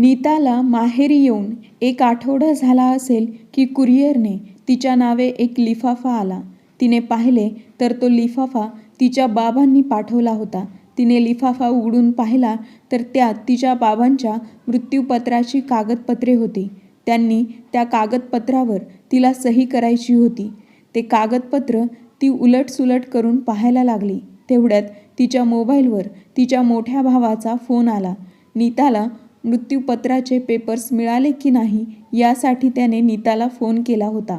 नीताला माहेरी येऊन एक आठवडा झाला असेल की कुरिअरने तिच्या नावे एक लिफाफा आला. तिने पाहिले तर तो लिफाफा तिच्या बाबांनी पाठवला होता. तिने लिफाफा उघडून पाहिला तर त्यात तिच्या बाबांच्या मृत्यूपत्राची कागदपत्रे होती. त्यांनी त्या कागदपत्रावर तिला सही करायची होती. ते कागदपत्र ती उलटसुलट करून पाहायला लागली. तेवढ्यात तिच्या मोबाईलवर तिच्या मोठ्या भावाचा फोन आला. नीताला मृत्यूपत्राचे पेपर्स मिळाले की नाही यासाठी त्याने नीताला फोन केला होता.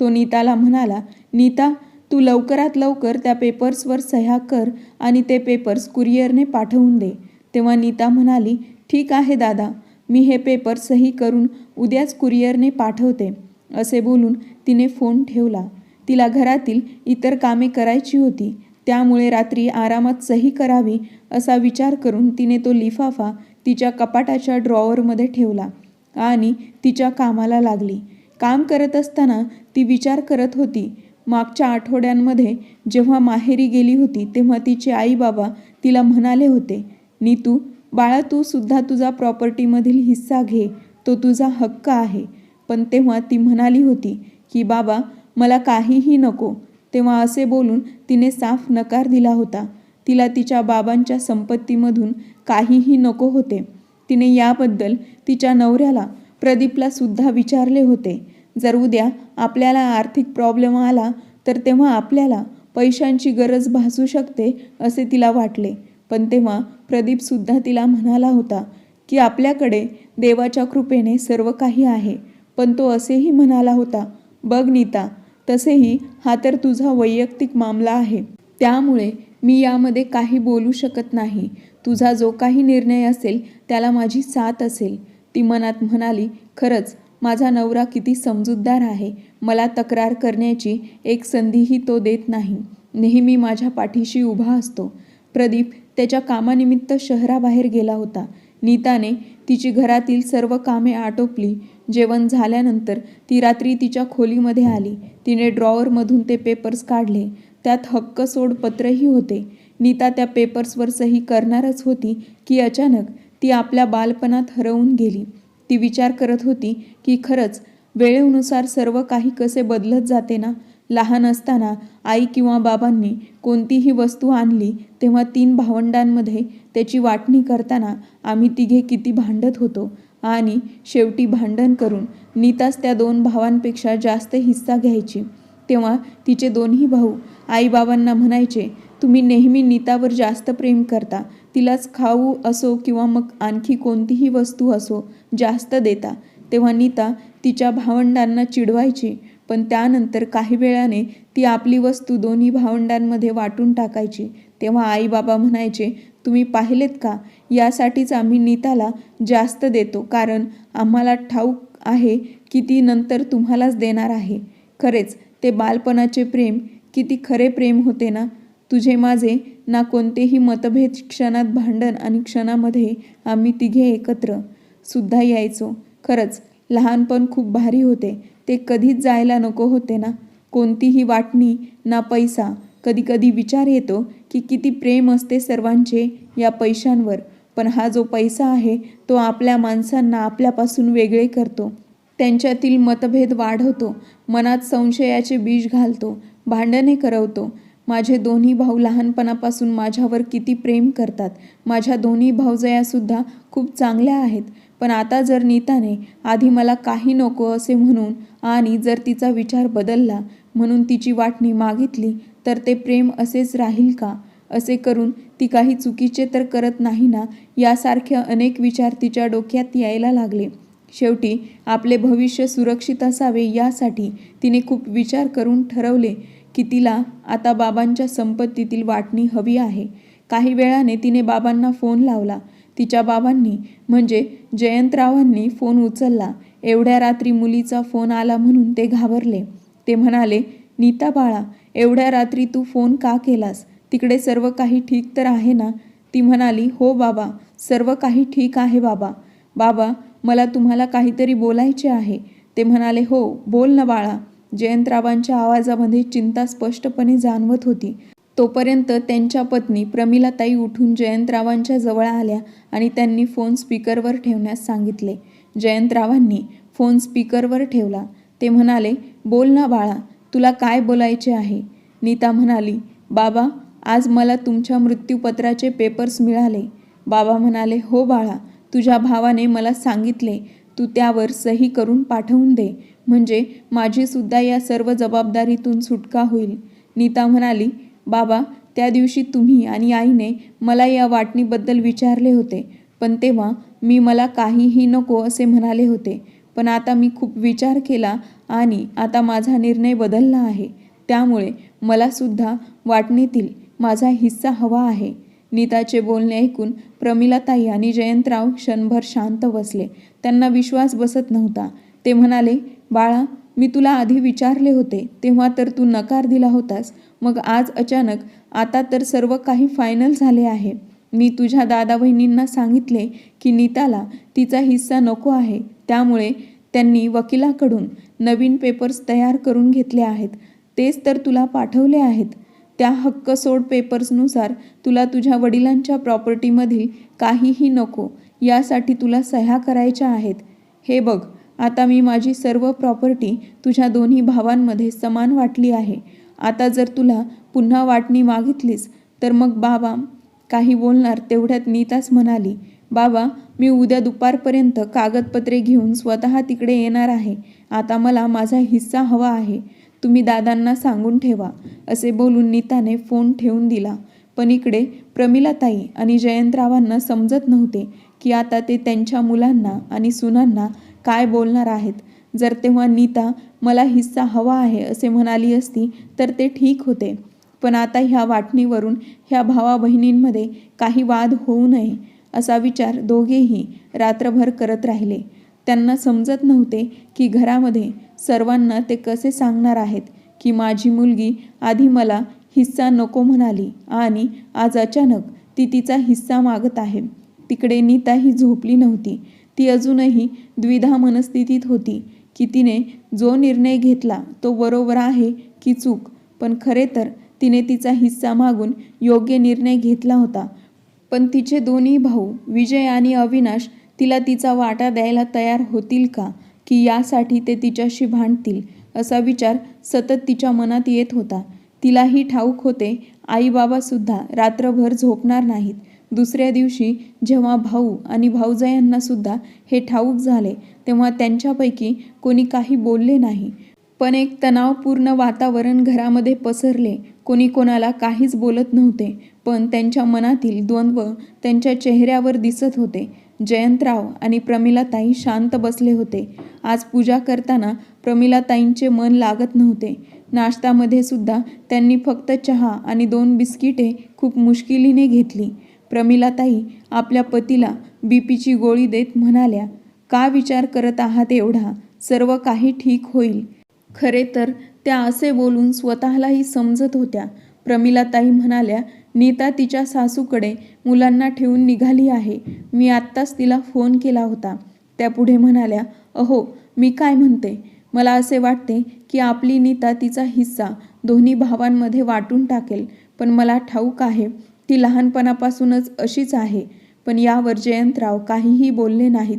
तो नीताला म्हणाला नीता तू लवकरात लवकर त्या पेपर्सवर सह्या कर आणि ते पेपर्स कुरिअरने पाठवून दे. तेव्हा नीता म्हणाली ठीक आहे दादा मी हे पेपर सही करून उद्याच कुरिअरने पाठवते. असे बोलून तिने फोन ठेवला. तिला घरातील इतर कामे करायची होती. त्यामुळे रात्री आरामात सही करावी असा विचार करून तिने तो लिफाफा तिच्या कपाटाच्या ड्रॉवरमध्ये ठेवला आणि तिच्या कामाला लागली. काम करत असताना ती विचार करत होती. मागच्या आठवड्यांमध्ये जेव्हा माहेरी गेली होती तेव्हा तिचे आई बाबा तिला म्हणाले होते नीतू बाळा तू सुद्धा तुझा प्रॉपर्टीमधील हिस्सा घे. तो तुझा हक्क आहे. पण तेव्हा ती म्हणाली होती की बाबा मला काहीही नको. तेव्हा असे बोलून तिने साफ नकार दिला होता. तिला तिच्या बाबांच्या संपत्तीमधून काहीही नको होते. तिने याबद्दल तिच्या नवऱ्याला प्रदीपला सुद्धा विचारले होते. जर उद्या आपल्याला आर्थिक प्रॉब्लेम आला तर तेव्हा आपल्याला पैशांची गरज भासू शकते असे तिला वाटले. पण तेव्हा प्रदीपसुद्धा तिला म्हणाला होता की आपल्याकडे देवाच्या कृपेने सर्व काही आहे. पण तो असेही म्हणाला होता बघ नीता तसेही हा तर तुझा वैयक्तिक मामला आहे. त्यामुळे मी यामध्ये काही बोलू शकत नाही. तुझा जो काही निर्णय असेल त्याला माझी साथ असेल. ती मनात म्हणाली खरंच माझा नवरा किती समजूतदार आहे. मला तक्रार करण्याची एक संधीही तो देत नाही. नेहमी माझ्या पाठीशी उभा असतो. प्रदीप त्याच्या कामानिमित्त शहराबाहेर गेला होता. नीताने तिची घरातील सर्व कामे आटोपली. जेवण झाल्यानंतर ती रात्री तिच्या खोलीमध्ये आली. तिने ड्रॉवरमधून ते पेपर्स काढले. त्यात हक्क सोड पत्रही होते. नीता त्या पेपर्सवर सही करणारच होती की अचानक ती आपल्या बालपणात हरवून गेली. ती विचार करत होती की खरंच वेळेनुसार सर्व काही कसे बदलत जाते ना? लहान असताना आई किंवा बाबांनी कोणतीही वस्तू आणली तेव्हा तीन भावंडांमध्ये त्याची वाटणी करताना आम्ही तिघे किती भांडत होतो. आणि शेवटी भांडण करून नीताच त्या दोन भावांपेक्षा जास्त हिस्सा घ्यायची. तेव्हा तिचे दोन्ही भाऊ आईबाबांना म्हणायचे तुम्ही नेहमी नीतावर जास्त प्रेम करता. तिलाच खाऊ असो किंवा मग आणखी कोणतीही वस्तू असो जास्त देता. तेव्हा नीता तिच्या भावंडांना चिडवायची पण त्यानंतर काही वेळाने ती आपली वस्तू दोन्ही भावंडांमध्ये वाटून टाकायची. तेव्हा आई बाबा म्हणायचे तुम्ही पाहिलेत का? यासाठीच आम्ही नीताला जास्त देतो कारण आम्हाला ठाऊक आहे की ती नंतर तुम्हालाच देणार आहे. खरेच ते बालपणाचे प्रेम किती खरे प्रेम होते ना? तुझे माझे ना कोणतेही मतभेद क्षणात भांडण आणि क्षणामध्ये आम्ही तिघे एकत्र. सुद्धा यायचो. खरंच लहानपण खूप भारी होते. ते कधीच जायला नको होते ना? कोणतीही वाटणी ना पैसा. कधीकधी विचार येतो की किती प्रेम असते सर्वांचे या पैशांवर. पण हा जो पैसा आहे तो आपल्या माणसांना आपल्यापासून वेगळे करतो. त्यांच्यातील मतभेद वाढवतो. मनात संशयाचे बीज घालतो. भांडणे करवतो. माझे दोन्ही भाऊ लहानपणापासून माझ्यावर किती प्रेम करतात. माझ्या दोन्ही भाऊजयासुद्धा खूप चांगल्या आहेत. पण आता जर नीताने आधी मला काही नको असे म्हणून आणि जर तिचा विचार बदलला म्हणून तिची वाटणी मागितली तर ते प्रेम असेच राहील का? असे करून ती काही चुकीचे तर करत नाही ना? यासारखे अनेक विचार तिच्या डोक्यात यायला लागले. शेवटी आपले भविष्य सुरक्षित असावे यासाठी तिने खूप विचार करून ठरवले की तिला आता बाबांच्या संपत्तीतील वाटणी हवी आहे. काही वेळाने तिने बाबांना फोन लावला. तिच्या बाबांनी म्हणजे जयंतरावांनी फोन उचलला. एवढ्या रात्री मुलीचा फोन आला म्हणून ते घाबरले. ते म्हणाले नीता बाळा एवढ्या रात्री तू फोन का केलास? तिकडे सर्व काही ठीक तर आहे ना? ती म्हणाली हो बाबा सर्व काही ठीक आहे बाबा. बाबा मला तुम्हाला काहीतरी बोलायचे आहे. ते म्हणाले हो बोल ना बाळा. जयंतरावांच्या आवाजामध्ये चिंता स्पष्टपणे जाणवत होती. तोपर्यंत त्यांच्या पत्नी प्रमिलाताई उठून जयंतरावांच्या जवळ आल्या आणि त्यांनी फोन स्पीकरवर ठेवण्यास सांगितले. जयंतरावांनी फोन स्पीकरवर ठेवला. ते म्हणाले बोल ना बाळा तुला काय बोलायचे आहे? नीता म्हणाली बाबा आज मला तुमच्या मृत्यूपत्राचे पेपर्स मिळाले. बाबा म्हणाले हो बाळा तुझ्या भावाने मला सांगितले तू त्यावर सही करून पाठवून दे. म्हणजे माझीसुद्धा या सर्व जबाबदारीतून सुटका होईल. नीता म्हणाली बाबा त्या दिवशी तुम्ही आणि आईने मला या वाटणीबद्दल विचारले होते पण तेव्हा मी मला काहीही नको असे म्हणाले होते. पण आता मी खूप विचार केला आणि आता माझा निर्णय बदलला आहे. त्यामुळे मलासुद्धा वाटणीतील माझा हिस्सा हवा आहे. नीताचे बोलणे ऐकून प्रमिलाताई आणि जयंतराव क्षणभर शांत बसले. त्यांना विश्वास बसत नव्हता. ते म्हणाले बाळा मी तुला आधी विचारले होते. तेव्हा तर तू नकार दिला होतास. मग आज अचानक आता तर सर्व काही फायनल झाले आहे. मी तुझ्या दादा बहिणींना सांगितले की नीताला तिचा हिस्सा नको आहे. त्यामुळे त्यांनी वकिलाकडून नवीन पेपर्स तयार करून घेतले आहेत. तेच तर तुला पाठवले आहेत. त्या हक्क सोड पेपर्सनुसार तुला तुझ्या वडिलांच्या प्रॉपर्टीमधील काहीही नको यासाठी तुला सह्या करायच्या आहेत. हे बघ आता मी माझी सर्व प्रॉपर्टी तुझ्या दोन्ही भावांमध्ये समान वाटली आहे. आता जर तुला पुन्हा वाटणी मागितलीस तर मग बाबा काही बोलणार तेवढ्यात नीताच म्हणाली बाबा मी उद्या दुपारपर्यंत कागदपत्रे घेऊन स्वतः तिकडे येणार आहे. आता मला माझा हिस्सा हवा आहे. तुम्ही दादांना सांगून ठेवा असे बोलून नीताने फोन ठेवून दिला. पण इकडे प्रमिलाताई आणि जयंतरावांना समजत नव्हते की आता ते त्यांच्या मुलांना आणि सुनांना काय बोलणार आहेत. जर तेव्हा नीता मला हिस्सा हवा आहे असे म्हणाली असती तर ते ठीक होते. पण आता ह्या वाटणीवरून ह्या भावा बहिणींमध्ये काही वाद होऊ नये असा विचार दोघेही रात्रभर करत राहिले. त्यांना समजत नव्हते की घरामध्ये सर्वांना ते कसे सांगणार आहेत की माझी मुलगी आधी मला हिस्सा नको म्हणाली आणि आज अचानक ती तिचा हिस्सा मागत आहे. तिकडे नीता ही झोपली नव्हती. ती अजूनही द्विधा मनस्थितीत होती की तिने जो निर्णय घेतला तो बरोबर आहे की चूक पण खरे तर तिने तिचा हिस्सा मागून योग्य निर्णय घेतला होता. पण तिचे दोन्ही भाऊ विजय आणि अविनाश तिला तिचा वाटा द्यायला तयार होतील का? की यासाठी ते तिच्याशी भांडतील? असा विचार सतत तिच्या मनात येत होता. तिलाही ठाऊक होते आईबाबासुद्धा रात्रभर झोपणार नाहीत. दुसऱ्या दिवशी जेव्हा भाऊ आणि भाऊजयांना सुद्धा हे ठाऊक झाले तेव्हा त्यांच्यापैकी कोणी काही बोलले नाही. पण एक तणावपूर्ण वातावरण घरामध्ये पसरले. कोणी कोणाला काहीच बोलत नव्हते पण त्यांच्या मनातील द्वंद्व त्यांच्या चेहऱ्यावर दिसत होते. जयंतराव आणि प्रमिलाताई शांत बसले होते. आज पूजा करताना प्रमिलाताईंचे मन लागत नव्हते. नाश्त्यामध्ये सुद्धा त्यांनी फक्त चहा आणि दोन बिस्किटे खूप मुश्किलीने घेतली. प्रमिलाताई आपल्या पतीला बीपीची गोळी देत म्हणाल्या का विचार करत आहात एवढा? सर्व काही ठीक होईल. खरे तर त्या असे बोलून स्वतःलाही समजत होत्या. प्रमिलाताई म्हणाल्या नीता तिच्या सासूकडे मुलांना ठेवून निघाली आहे. मी आत्ताच तिला फोन केला होता. त्या पुढे म्हणाल्या अहो मी काय म्हणते? मला असे वाटते की आपली नीता तिचा हिस्सा दोन्ही भावांमध्ये वाटून टाकेल. पण मला ठाऊक आहे ती लहानपणापासूनच अशीच आहे. पण यावर जयंतराव काहीही बोलले नाहीत.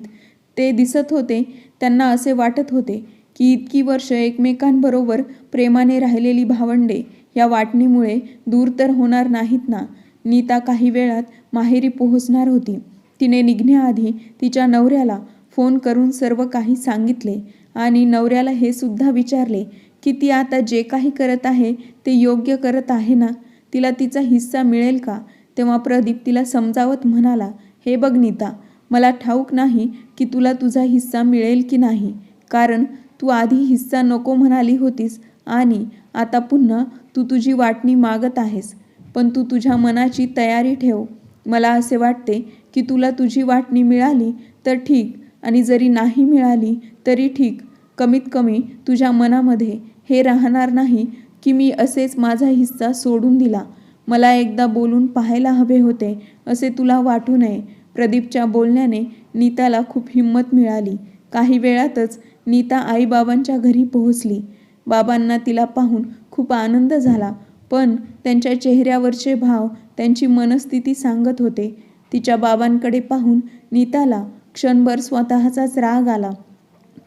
ते दिसत होते त्यांना असे वाटत होते की इतकी वर्ष एकमेकांबरोबर प्रेमाने राहिलेली भावंडे या वाटणीमुळे दूर तर होणार नाहीत ना. नीता काही वेळात माहेरी पोहोचणार होती. तिने निघण्याआधी तिच्या नवऱ्याला फोन करून सर्व काही सांगितले आणि नवऱ्याला हे सुद्धा विचारले की ती आता जे काही करत आहे ते योग्य करत आहे ना? तिला तिचा हिस्सा मिळेल का? तेव्हा प्रदीप तिला समजावत म्हणाला हे बघ नीता मला ठाऊक नाही की तुला तुझा हिस्सा मिळेल की नाही. कारण तू आधी हिस्सा नको म्हणाली होतीस आणि आता पुन्हा तू तुझी वाटणी मागत आहेस पण तू तुझ्या मनाची तयारी ठेव. मला असे वाटते की तुला तुझी वाटणी मिळाली तर ठीक आणि जरी नाही मिळाली तरी ठीक. कमीत कमी तुझ्या मनामध्ये हे राहणार नाही की मी असेच माझा हिस्सा सोडून दिला. मला एकदा बोलून पाहायला हवे होते असे तुला वाटू नये. प्रदीपच्या बोलण्याने नीताला खूप हिंमत मिळाली. काही वेळातच नीता आईबाबांच्या घरी पोहोचली. बाबांना तिला पाहून खूप आनंद झाला. पण त्यांच्या चेहऱ्यावरचे भाव त्यांची मनस्थिती सांगत होते. तिच्या बाबांकडे पाहून नीताला क्षणभर स्वतःचाच राग आला.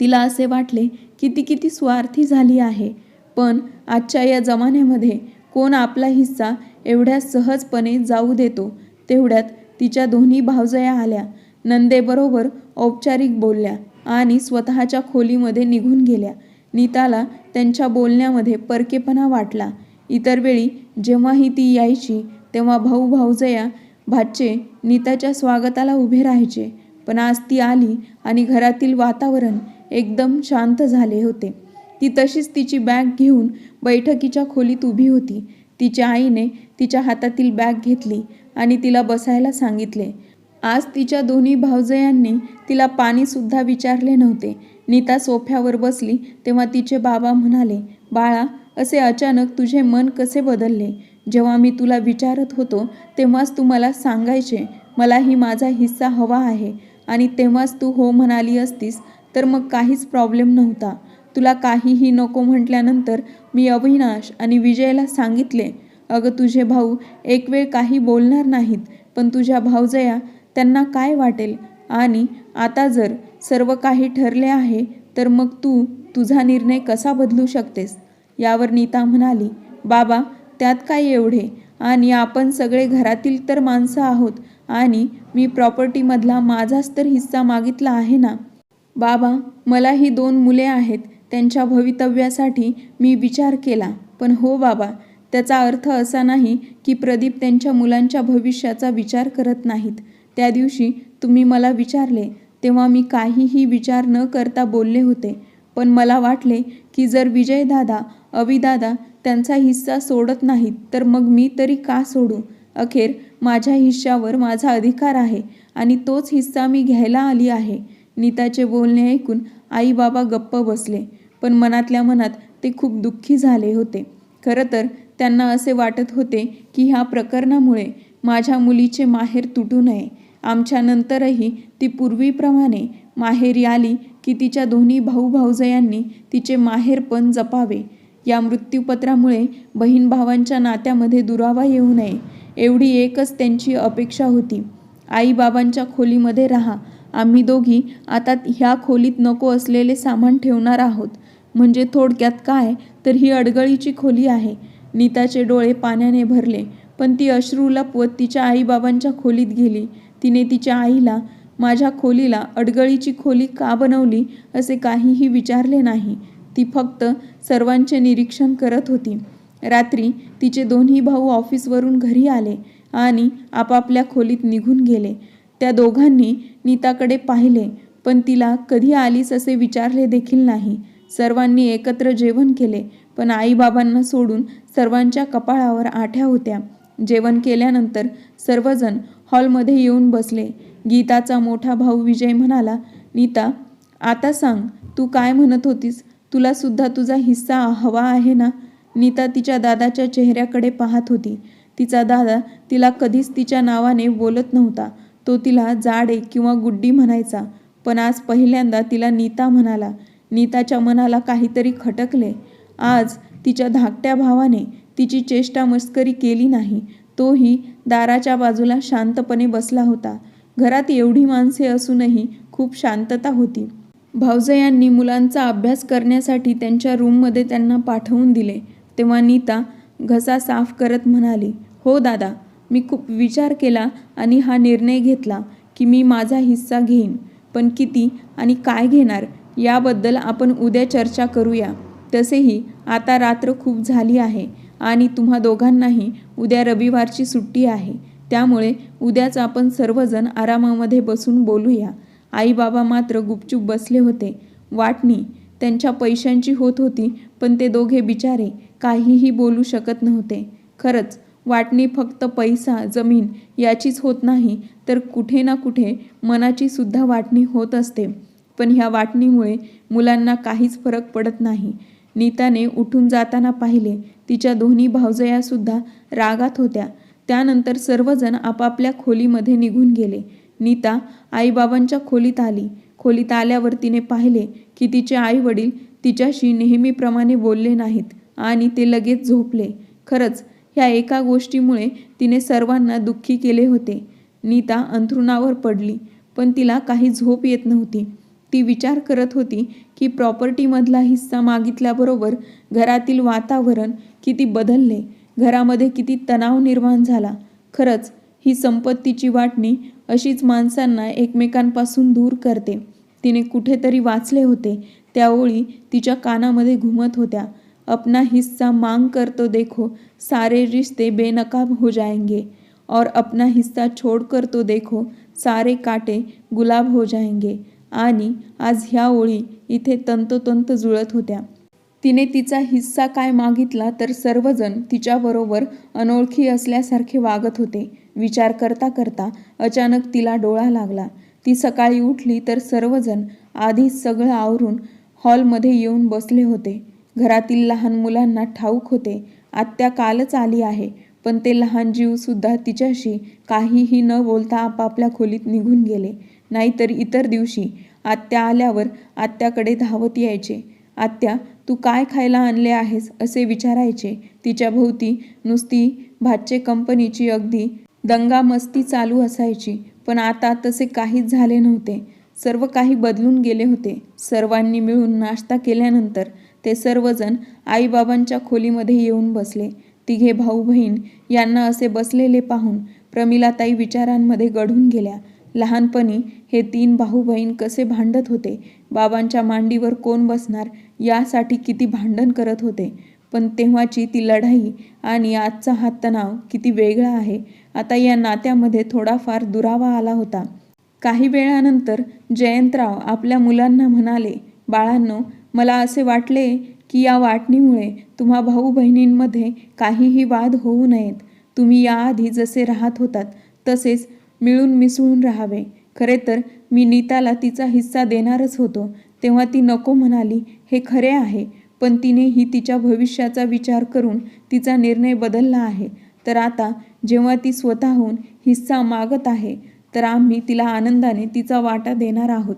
तिला असे वाटले की ती किती स्वार्थी झाली आहे. पण आजच्या या जमान्यामध्ये कोण आपला हिस्सा एवढ्या सहजपणे जाऊ देतो? तेवढ्यात तिच्या दोन्ही भावजया आल्या. नंदेबरोबर औपचारिक बोलल्या आणि स्वतःच्या खोलीमध्ये निघून गेल्या. नीताला त्यांच्या बोलण्यामध्ये परकेपणा वाटला. इतर वेळी जेव्हाही ती यायची तेव्हा भाऊ भाऊजया भाचे नीताच्या स्वागताला उभे राहायचे. पण आज ती आली आणि घरातील वातावरण एकदम शांत झाले होते. ती तशीच तिची बॅग घेऊन बैठकीच्या खोलीत उभी होती. तिच्या आईने तिच्या हातातील बॅग घेतली आणि तिला बसायला सांगितले. आज तिच्या दोन्ही भावजयांनी तिला पाणीसुद्धा विचारले नव्हते. नीता सोफ्यावर बसली तेव्हा तिचे बाबा म्हणाले बाळा असे अचानक तुझे मन कसे बदलले? जेव्हा मी तुला विचारत होतो तेव्हाच तू मला सांगायचे मलाही माझा हिस्सा हवा आहे. आणि तेव्हाच तू हो म्हणाली असतीस तर मग काहीच प्रॉब्लेम नव्हता. तुला काहीही नको म्हटल्यानंतर मी अविनाश आणि विजयला सांगितले अगं तुझे भाऊ एक वेळ काही बोलणार नाहीत पण तुझ्या भावजया त्यांना काय वाटेल? आणि आता जर सर्व काही ठरले आहे तर मग तू तुझा निर्णय कसा बदलू शकतेस? यावर नीता म्हणाली बाबा त्यात काय एवढे? आणि आपण सगळे घरातील तर माणसं आहोत आणि मी प्रॉपर्टीमधला माझाच तर हिस्सा मागितला आहे ना? बाबा मला ही दोन मुले आहेत त्यांच्या भवितव्यासाठी मी विचार केला. पण हो बाबा त्याचा अर्थ असा नाही की प्रदीप त्यांच्या मुलांच्या भविष्याचा विचार करत नाहीत. त्या दिवशी तुम्ही मला विचारले तेव्हा मी काहीही विचार न करता बोलले होते. पण मला वाटले की जर विजयदादा अविदादा त्यांचा हिस्सा सोडत नाहीत तर मग मी तरी का सोडू? अखेर माझ्या हिश्श्यावर माझा अधिकार आहे आणि तोच हिस्सा मी घ्यायला आली आहे. नीताचे बोलणे ऐकून आई बाबा गप्प बसले पण मनातल्या मनात ते खूप दुःखी झाले होते. खरं तर त्यांना असे वाटत होते की ह्या प्रकरणामुळे माझ्या मुलीचे माहेर तुटू नये. आमच्या नंतरही ती पूर्वीप्रमाणे माहेरी आली की तिच्या दोन्ही भाऊ भाऊजयांनी तिचे माहेरपण जपावे. या मृत्यूपत्रामुळे बहीण भावांच्या नात्यामध्ये दुरावा येऊ नये एवढी एकच त्यांची अपेक्षा होती. आईबाबांच्या खोलीमध्ये राहा आम्ही दोघी आता ह्या खोलीत नको असलेले सामान ठेवणार आहोत. म्हणजे थोडक्यात काय? तर ही अडगळीची खोली आहे. नीताचे डोळे पाण्याने भरले पण ती अश्रू लपवत तिच्या आईबाबांच्या खोलीत गेली. तिने तिच्या आईला माझ्या खोलीला अडगळीची खोली का बनवली असे काहीही विचारले नाही. ती फक्त सर्वांचे निरीक्षण करत होती. रात्री तिचे दोन्ही भाऊ ऑफिसवरून घरी आले आणि आपापल्या खोलीत निघून गेले. त्या दोघांनी नीताकडे पाहिले पण तिला कधी आलीस असे विचारले देखील नाही. सर्वांनी एकत्र जेवण केले पण आईबाबांना सोडून सर्वांच्या कपाळावर आठ्या होत्या. जेवण केल्यानंतर सर्वजण हॉलमध्ये येऊन बसले. गीताचा मोठा भाऊ विजय म्हणाला नीता आता सांग तू काय म्हणत होतीस? तुला सुद्धा तुझा हिस्सा हवा आहे ना? नीता तिच्या दादाच्या चेहऱ्याकडे पाहत होती. तिचा दादा तिला कधीच तिच्या नावाने बोलत नव्हता. तो तिला जाडे किंवा गुड्डी म्हणायचा पण आज पहिल्यांदा तिला नीता म्हणाला. नीताच्या मनाला काहीतरी खटकले. आज तिच्या धाकट्या भावाने तिची चेष्टा मस्करी केली नाही. तोही दाराच्या बाजूला शांतपणे बसला होता. घरात एवढी माणसे असूनही खूप शांतता होती. भावजयांनी मुलांचा अभ्यास करण्यासाठी त्यांच्या रूममध्ये त्यांना पाठवून दिले. तेव्हा नीता घसा साफ करत म्हणाली हो दादा मी खूप विचार केला आणि हा निर्णय घेतला की मी माझा हिस्सा घेईन. पण किती आणि काय घेणार याबद्दल आपण उद्या चर्चा करूया. तसेही आता रात्र खूप झाली आहे. आणि तुम्हा दोघांनाही उद्या रविवारची सुट्टी आहे. त्यामुळे उद्याच आपण सर्वजण आरामामध्ये बसून बोलूया. आई बाबा मात्र गुपचूप बसले होते. वाटणी त्यांच्या पैशांची होत होती पण ते दोघे बिचारे काहीही बोलू शकत नव्हते. खरंच वाटणी फक्त पैसा जमीन याचीच होत नाही तर कुठे ना कुठे मनाची सुद्धा वाटणी होत असते. पण ह्या वाटणीमुळे मुलांना काहीच फरक पडत नाही. नीताने उठून जाताना पाहिले तिच्या दोन्ही भावजयासुद्धा रागात होत्या. त्यानंतर सर्वजण आपापल्या खोलीमध्ये निघून गेले. नीता आईबाबांच्या खोलीत आली. खोलीत आल्यावर तिने पाहिले की तिचे आई वडील तिच्याशी नेहमीप्रमाणे बोलले नाहीत आणि ते लगेच झोपले. खरंच ह्या एका गोष्टीमुळे तिने सर्वांना दुःखी केले होते. नीता अंथरुणावर पडली पण तिला काही झोप येत नव्हती. ती विचार करत होती की प्रॉपर्टीमधला हिस्सा मागितल्याबरोबर घरातील वातावरण किती बदलले घरामध्ये किती तणाव निर्माण झाला. खरंच ही संपत्तीची वाटणी अशीच माणसांना एकमेकांपासून दूर करते. तिने कुठेतरी वाचले होते. त्या ओळी तिच्या कानामध्ये घुमत होत्या. अपना हिस्सा मांग कर तो देखो सारे रिश्ते बेनकाब हो जाएंगे. और अपना हिस्सा छोड़ कर तो देखो सारे काटे गुलाब हो जाएंगे. आणि आज ह्या ओळी इथे तंतोतंत जुळत होत्या. तिने तिचा हिस्सा काय मागितला तर सर्वजण तिच्याबरोबर अनोळखी असल्यासारखे वागत होते. विचार करता करता अचानक तिला डोळा लागला. ती सकाळी उठली तर सर्वजण आधी सगळं आवरून हॉलमध्ये येऊन बसले होते. घरातील लहान मुलांना ठाऊक होते आत्या कालच आली आहे पण ते लहान जीवसुद्धा तिच्याशी काहीही न बोलता आपापल्या खोलीत निघून गेले. नाहीतर इतर दिवशी आत्या आल्यावर आत्याकडे धावत यायचे. आत्या तू काय खायला आणले आहेस? असे विचारायचे. तिच्या भोवती नुसती भातचे कंपनीची अगदी दंगामस्ती चालू असायची. पण आता तसे काहीच झाले नव्हते. सर्व काही बदलून गेले होते. सर्वांनी मिळून नाश्ता केल्यानंतर ते सर्वजण आईबाबांच्या खोलीमध्ये येऊन बसले. तिघे भाऊ बहीण यांना असे बसलेले पाहून प्रमिलाताई विचारांमध्ये गढून गेल्या. लहानपणी हे तीन भाऊ बहीण कसे भांडत होते? बाबांच्या मांडीवर कोण बसणार? यासाठी किती भांडण करत होते? पण तेव्हाची ती लढाई आणि आजचा हा तणाव किती वेगळा आहे? आता या नात्यामध्ये थोडाफार दुरावा आला होता. काही वेळानंतर जयंतराव आपल्या मुलांना म्हणाले बाळांनो मला असे वाटले की या वाटणीमुळे तुम्हा भाऊ बहिणींमध्ये काहीही वाद होऊ नयेत. तुम्ही याआधी जसे राहत होतात तसेच मिळून मिसळून राहावे. खरे तर मी नीताला तिचा हिस्सा देणारच होतो. तेव्हा ती नको म्हणाली हे खरे आहे. पण तिनेही तिच्या भविष्याचा विचार करून तिचा निर्णय बदलला आहे. तर आता जेव्हा ती स्वतःहून हिस्सा मागत आहे तर आम्ही तिला आनंदाने तिचा वाटा देणार आहोत.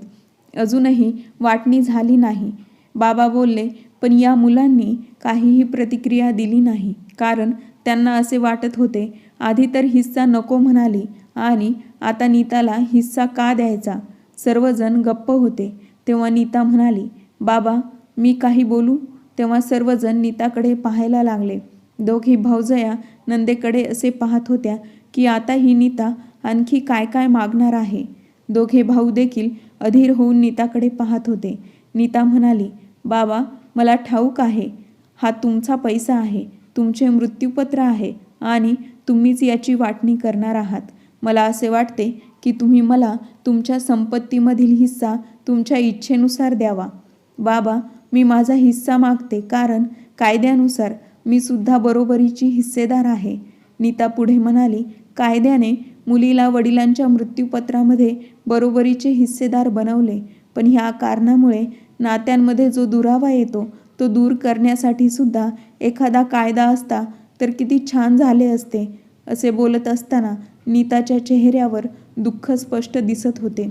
अजूनही वाटणी झाली नाही. बाबा बोलले पण या मुलांनी काहीही प्रतिक्रिया दिली नाही. कारण त्यांना असे वाटत होते. आधी तर हिस्सा नको म्हणाली. आणि आता नीताला हिस्सा का द्यायचा? सर्वजण गप्प होते. तेव्हा नीता म्हणाली बाबा मी काही बोलू? तेव्हा सर्वजण नीताकडे पाहायला लागले. दोघी भाऊजया नंदेकडे असे पाहत होत्या की आता ही नीता आणखी काय काय मागणार आहे. दोघे भाऊ देखील अधीर होऊन नीताकडे पाहत होते. नीता म्हणाली बाबा मला ठाऊक आहे. हा तुमचा पैसा आहे. तुमचे मृत्यूपत्र आहे आणि तुम्हीच याची वाटणी करणार आहात. मला असे वाटते की तुम्ही मला तुमच्या संपत्तीमधील हिस्सा तुमच्या इच्छेनुसार द्यावा. बाबा मी माझा हिस्सा मागते कारण कायद्यानुसार मी सुद्धा बरोबरीची हिस्सेदार आहे. नीता पुढे म्हणाली कायद्याने मुलीला वडिलांच्या मृत्यूपत्रामध्ये बरोबरीचे हिस्सेदार बनवले पण ह्या कारणामुळे नात्यांमध्ये जो दुरावा येतो तो दूर करण्यासाठी सुद्धा एखादा कायदा असता तर किती छान झाले असते असे बोलत असताना नीताच्या चेहऱ्यावर दुःख स्पष्ट दिसत होते.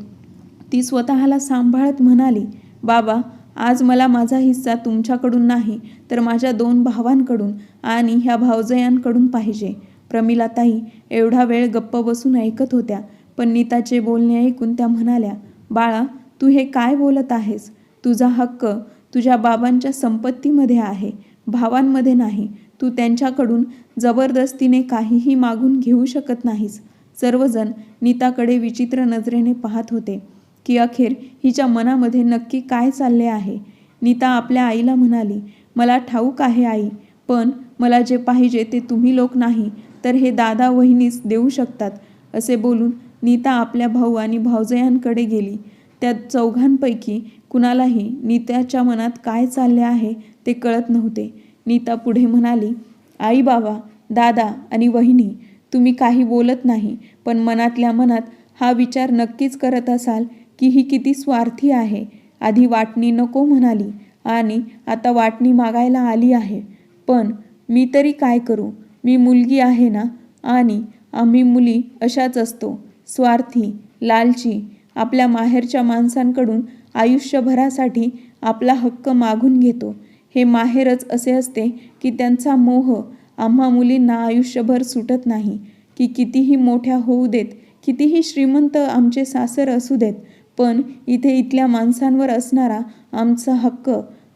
ती स्वतःला सांभाळत म्हणाली बाबा आज मला माझा हिस्सा तुमच्याकडून नाही तर माझ्या दोन भावांकडून आणि ह्या भावजयांकडून पाहिजे प्रमिलाताई एवढा वेळ गप्प बसून ऐकत होत्या पण नीताचे बोलणे ऐकून त्या म्हणाल्या बाळा तू हे काय बोलत आहेस? तुझा हक्क तुझ्या बाबांच्या संपत्तीमध्ये आहे भावांमध्ये नाही. तू त्यांच्याकडून जबरदस्तीने काहीही मागून घेऊ शकत नाहीस. सर्वजण नीताकडे विचित्र नजरेने पाहत होते की अखेर हिच्या मनामध्ये नक्की काय चालले आहे. नीता आपल्या आईला म्हणाली मला ठाऊक आहे आई पण मला जे पाहिजे ते तुम्ही लोक नाही तर हे दादा वहिनीच देऊ शकतात असे बोलून नीता आपल्या भाऊ आणि भावजयांकडे गेली. त्या चौघांपैकी कुणालाही नीताच्या मनात काय चालले आहे ते कळत नव्हते. नीता पुढे म्हणाली आई बाबा दादा आणि वहिनी तुम्ही काही बोलत नाही पण मनातल्या मनात हा विचार नक्कीच करत असाल की ही किती स्वार्थी आहे. आधी वाटणी नको म्हणाली आणि आता वाटणी मागायला आली आहे. पण मी तरी काय करू? मी मुलगी आहे ना? आणि आम्ही मुली अशाच असतो स्वार्थी लालची आपल्या माहेरच्या माणसांकडून आयुष्यभरासाठी आपला हक्क मागून घेतो. हे माहेरच असे असते की त्यांचा मोह आम्हा मुलींना आयुष्यभर सुटत नाही की कितीही मोठ्या होऊ देत कितीही श्रीमंत आमचे सासर असू देत पण इथे इथल्या माणसांवर असणारा आमचा हक्क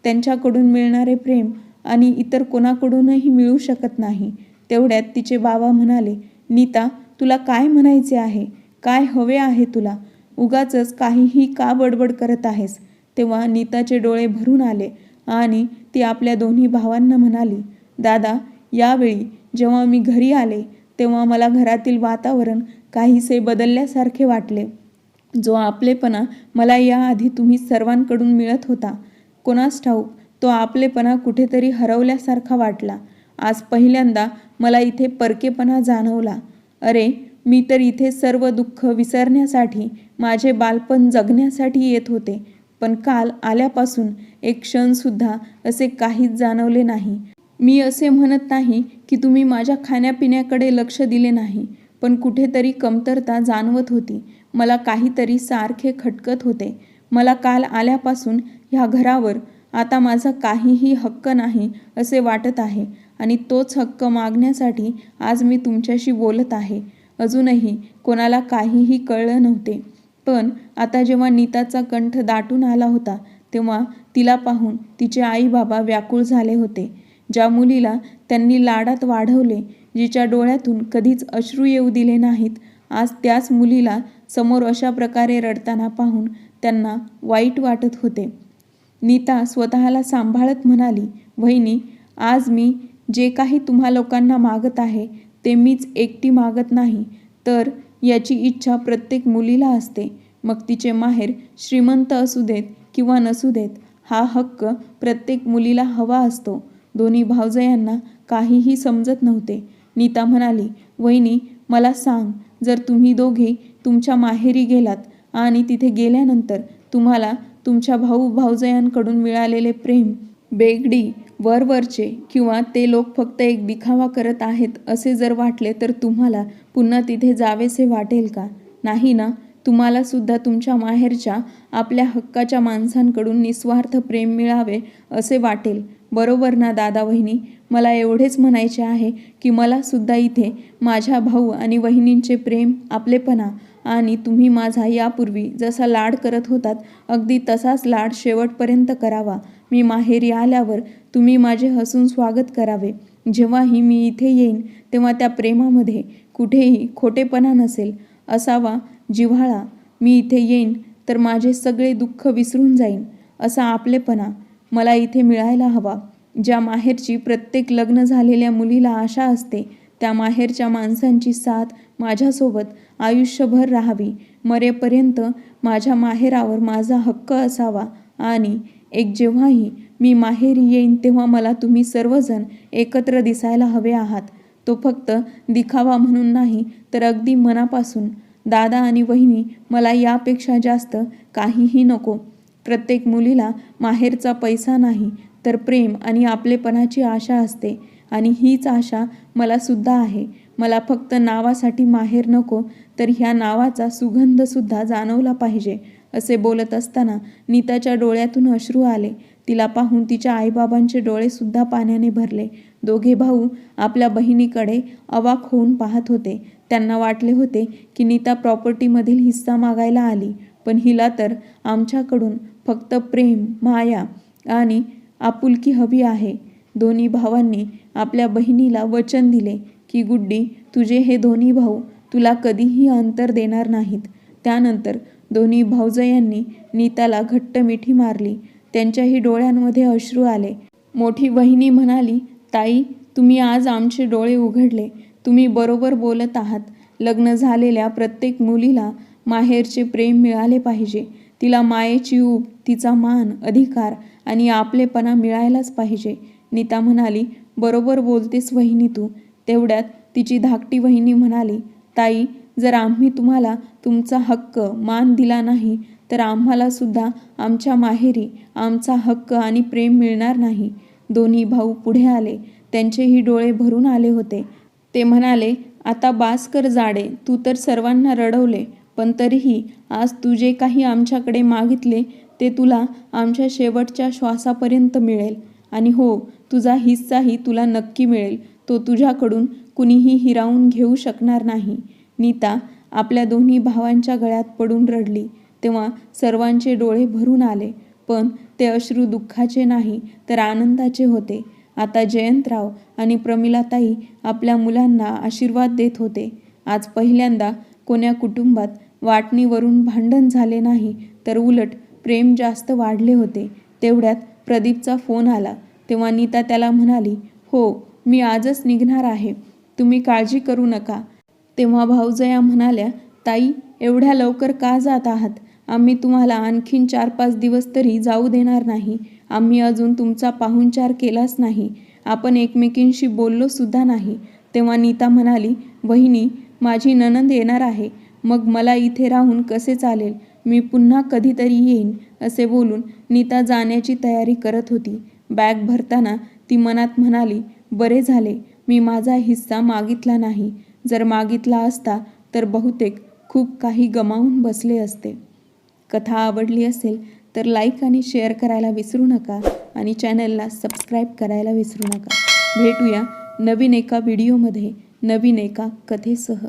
त्यांच्याकडून मिळणारे प्रेम आणि इतर कोणाकडूनही मिळू शकत नाही. तेवढ्यात तिचे बाबा म्हणाले नीता तुला काय म्हणायचे आहे? काय हवे आहे तुला? उगाचच काहीही का बडबड करत आहेस? तेव्हा नीताचे डोळे भरून आले आणि ती आपल्या दोन्ही भावांना म्हणाली दादा यावेळी जेव्हा मी घरी आले तेव्हा मला घरातील वातावरण काहीसे बदलल्यासारखे वाटले. जो आपलेपणा मला याआधी तुम्ही सर्वांकडून मिळत होता. कोणास ठाऊक तो आपलेपणा कुठेतरी हरवल्यासारखा वाटला. आज पहिल्यांदा मला इथे परकेपणा जाणवला. अरे मी तर इथे सर्व दुःख विसरण्यासाठी माझे बालपण जगण्यासाठी येत होते. पण काल आल्यापासून एक क्षणसुद्धा असे काहीच जाणवले नाही. मी असे म्हणत नाही की तुम्ही माझ्या खाण्यापिण्याकडे लक्ष दिले नाही पण कुठेतरी कमतरता जाणवत होती. मला काहीतरी सारखे खटकत होते. मला काल आल्यापासून ह्या घरावर आता माझा काहीही हक्क नाही असे वाटत आहे आणि तोच हक्क मागण्यासाठी आज मी तुमच्याशी बोलत आहे. अजूनही कोणाला काहीही कळलं नव्हते. पण आता जेव्हा नीताचा कंठ दाटून आला होता तेव्हा तिला पाहून तिचे आई बाबा व्याकुळ झाले होते. ज्या मुलीला त्यांनी लाडात वाढवले जिच्या डोळ्यातून कधीच अश्रू येऊ दिले नाहीत आज त्याच मुलीला समोर अशा प्रकारे रडताना पाहून त्यांना वाईट वाटत होते. नीता स्वतःला सांभाळत म्हणाली वहिनी आज मी जे काही तुम्हा लोकांना मागत आहे ते मीच एकटी मागत नाही. तर याची इच्छा प्रत्येक मुलीला असते. मग तिचे माहेर श्रीमंत असू देत किंवा नसू देत हा हक्क प्रत्येक मुलीला हवा असतो. दोन्ही भावजयांना काहीही समजत नव्हते. नीता म्हणाली वहिनी मला सांग जर तुम्ही दोघे तुमच्या माहेरी गेलात आणि तिथे गेल्यानंतर तुम्हाला तुमच्या भाऊ भावजयांकडून मिळालेले प्रेम बेगडी वरवरचे किंवा ते लोक फक्त एक दिखावा करत आहेत असे जर वाटले तर तुम्हाला पुन्हा तिथे जावेसे वाटेल का? नाही ना? तुम्हाला सुद्धा तुमच्या माहेरच्या आपल्या हक्काच्या माणसांकडून निस्वार्थ प्रेम मिळावे असे वाटेल. बरोबर ना दादा वहिनी? मला एवढेच म्हणायचे आहे की मला सुद्धा इथे माझ्या भाऊ आणि वहिनींचे प्रेम आपलेपणा आणि तुम्ही माझा यापूर्वी जसा लाड करत होतात अगदी तसाच लाड शेवटपर्यंत करावा. मी माहेरी आल्यावर तुम्ही माझे हसून स्वागत करावे. जेव्हाही मी इथे येईन तेव्हा त्या प्रेमामध्ये कुठेही खोटेपणा नसेल. असावा जिव्हाळा. मी इथे येईन तर माझे सगळे दुःख विसरून जाईन असा आपलेपणा मला इथे मिळायला हवा. ज्या माहेरची प्रत्येक लग्न झालेल्या मुलीला आशा असते त्या माहेरच्या माणसांची साथ माझ्यासोबत आयुष्यभर राहावी. मरेपर्यंत माझ्या माहेरावर माझा हक्क असावा आणि एक जेव्हाही मी माहेरी येईन तेव्हा मला तुम्ही सर्वजण एकत्र दिसायला हवे आहात. तो फक्त दिखावा म्हणून नाही तर अगदी मनापासून दादा आणि वहिनी मला यापेक्षा जास्त काहीही नको. प्रत्येक मुलीला माहेरचा पैसा नाही तर प्रेम आणि आपलेपणाची आशा असते. आणि हीच आशा मला सुद्धा आहे. मला फक्त नावासाठी माहेर नको तर ह्या नावाचा सुगंधसुद्धा जाणवला पाहिजे. असे बोलत असताना नीताच्या डोळ्यातून अश्रू आले. तिला पाहून तिच्या आईबाबांचे डोळेसुद्धा पाण्याने भरले. दोघे भाऊ आपल्या बहिणीकडे अवाक होऊन पाहत होते. त्यांना वाटले होते की नीता प्रॉपर्टीमधील हिस्सा मागायला आली पण हिला तर आमच्याकडून फक्त प्रेम माया आणि आपुलकी हवी आहे. दोन्ही भावांनी आपल्या बहिणीला वचन दिले की गुड्डी तुझे हे दोन्ही भाऊ तुला कधीही अंतर देणार नाहीत. त्यानंतर दोन्ही भाऊजयांनी नीताला घट्ट मिठी मारली. त्यांच्याही डोळ्यांमध्ये अश्रू आले. मोठी वहिनी म्हणाली ताई तुम्ही आज आमचे डोळे उघडले. तुम्ही बरोबर बोलत आहात. लग्न झालेल्या प्रत्येक मुलीला माहेरचे प्रेम मिळाले पाहिजे. तिला मायेची ऊब तिचा मान अधिकार आणि आपलेपणा मिळायलाच पाहिजे. नीता म्हणाली बरोबर बोलतेस वहिनी तू. तेवढ्यात तिची धाकटी वहिनी म्हणाली ताई जर आम्ही तुम्हाला तुमचा हक्क मान दिला नाही तर आम्हाला सुद्धा आमच्या माहेरी आमचा हक्क आणि प्रेम मिळणार नाही. दोन्ही भाऊ पुढे आले. त्यांचेही डोळे भरून आले होते. ते म्हणाले आता बास कर जाडे तू तर सर्वांना रडवले पण तरीही आज तू जे काही आमच्याकडे मागितले ते तुला आमच्या शेवटच्या श्वासापर्यंत मिळेल. आणि हो तुझा हिस्साही तुला नक्की मिळेल. तो तुझ्याकडून कुणीही हिरावून घेऊ शकणार नाही. नीता आपल्या दोन्ही भावांच्या गळ्यात पडून रडली. तेव्हा सर्वांचे डोळे भरून आले. पण ते अश्रू दुःखाचे नाही तर आनंदाचे होते. आता जयंतराव आणि प्रमिलाताई आपल्या मुलांना आशीर्वाद देत होते. आज पहिल्यांदा कोण्या कुटुंबात वाटणीवरून भांडण झाले नाही तर उलट प्रेम जास्त वाढले होते. तेवढ्यात प्रदीपचा फोन आला. तेव्हा नीता त्याला म्हणाली हो मी आजच निघणार आहे. तुम्ही काळजी करू नका. तेव्हा भाऊजया म्हणाल्या ताई एवढ्या लवकर का जात आहात? आम्ही तुम्हाला आणखीन चार पाच दिवस तरी जाऊ देणार नाही. आम्ही अजून तुमचा पाहुणचार केलाच नाही. आपण एकमेकींशी बोललो सुद्धा नाही. तेव्हा नीता म्हणाली वहिनी माझी ननंद येणार आहे. मग मला इथे राहून कसे चालेल? मी पुन्हा कधीतरी येईन असे बोलून नीता जाण्याची तयारी करत होती. बॅग भरताना ती मनात म्हणाली बरे झाले. मी माझा हिस्सा मागितला नाही. जर मागितला असता तर बहुतेक खूप काही गमावून बसले असते. कथा आवडली असेल तर लाईक आणि शेअर करायला विसरू नका आणि चॅनलला सबस्क्राईब करायला विसरू नका. भेटूया नवीन एका व्हिडिओमध्ये नवीन एका कथेसह.